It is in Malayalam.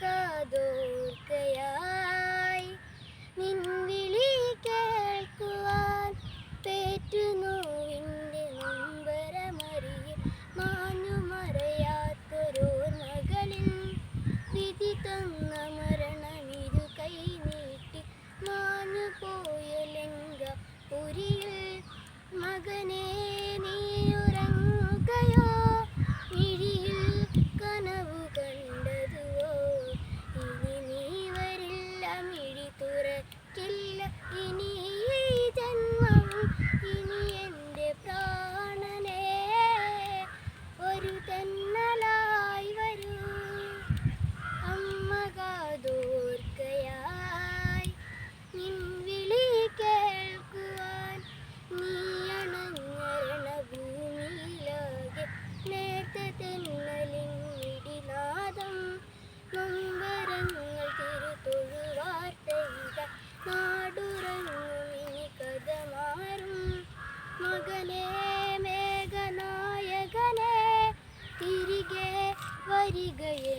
കാതോർക്കയായി. നിൻവിളി കേൾക്കുവാൻ പേറ്റുനോവിന്റെ നൊമ്പരമറിയിൽ മാഞ്ഞു മറയാത്തൊരു മകളിൽ വിധി തന്ന മരണമിരു കൈ നീട്ടി മാഞ്ഞു പോയ ലങ്ക പുരിയിൽ മകനെ നീയൊരു Kini, 冷 Haydi gayet.